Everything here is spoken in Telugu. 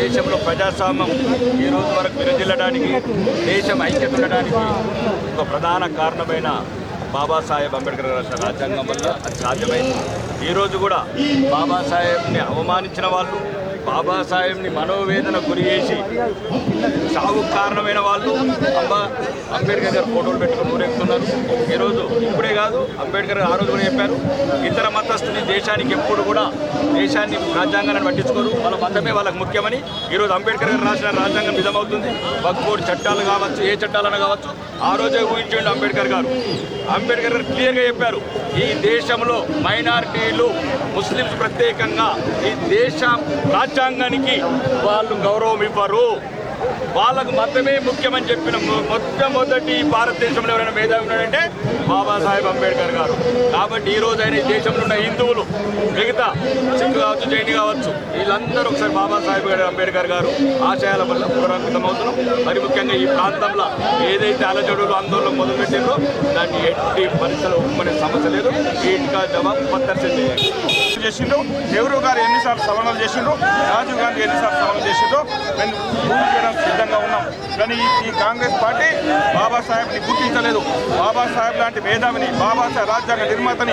దేశంలో ప్రజాస్వామ్యం ఈ రోజు వరకు విరజిల్లడానికి దేశం ఐక్యత ఉండడానికి ఒక ప్రధాన కారణమైన బాబాసాహెబ్ అంబేద్కర్ గారి రాజ్యాంగం వల్ల అది సాధ్యమైంది. ఈరోజు కూడా బాబాసాహెబ్ని అవమానించిన వాళ్ళు బాబాసాహెబ్ని మనోవేదన గురి చేసి సాగు కారణమైన వాళ్ళు అబ్బా అంబేద్కర్ గారు ఫోటోలు పెట్టుకుని ఊరెక్కుతున్నారు. ఈరోజు ఇప్పుడే కాదు అంబేద్కర్ గారు ఆ రోజు కూడా చెప్పారు ఇతర మతస్థుని దేశానికి ఎప్పుడు కూడా దేశాన్ని రాజ్యాంగాన్ని పట్టించుకోరు. వాళ్ళ మతమే వాళ్ళకి ముఖ్యమని ఈరోజు అంబేద్కర్ గారు రాసిన రాజ్యాంగం నిజమవుతుంది. వక్ఫోర్డ్ చట్టాలు కావచ్చు ఏ చట్టాలను కావచ్చు ఆ రోజే ఊహించండి అంబేద్కర్ గారు. అంబేద్కర్ గారు క్లియర్గా చెప్పారు ఈ దేశంలో మైనారిటీలు ముస్లిమ్స్ ప్రత్యేకంగా ఈ దేశ రాజ్యాంగానికి వాళ్ళు గౌరవం ఇవ్వరు. వాళ్ళకు మతమే ముఖ్యమని చెప్పిన మొట్టమొదటి భారతదేశంలో ఎవరైనా మేధావి ఉన్నాడంటే బాబాసాహెబ్ అంబేద్కర్ గారు. కాబట్టి ఈ రోజు ఆయన దేశంలో ఉన్న హిందువులు మిగతా సిక్కు కావచ్చు జైన్ కావచ్చు వీళ్ళందరూ ఒకసారి బాబాసాహెబ్ గారు అంబేద్కర్ గారు ఆశయాల వల్ల పునరంకితమవుతున్నాం మరి ముఖ్యంగా ఈ ప్రాంతంలో ఏదైతే అలజడులు ఆందోళన మొదలుపెట్టిందో దాన్ని ఎట్టి పరిస్థితులు ఉమ్మనే సమస్య లేదు. వీటిగా జవాబు పత్తర్సం చేయాలి చేసిండ్రు? నెహ్రూ గారు ఎన్నిసార్లు సవరణలు చేసిండ్రు? రాజీవ్ గాంధీ ఎన్నిసార్లు సవరణ చేసిండ్రు? మేము సిద్ధంగా ఉన్నాం. కానీ ఈ- ఈ కాంగ్రెస్ పార్టీ బాబాసాహెబ్ని గుర్తించలేదు. బాబాసాహెబ్ లాంటి మేధావిని బాబాసాహెబ్ రాజ్యాంగ నిర్మాతని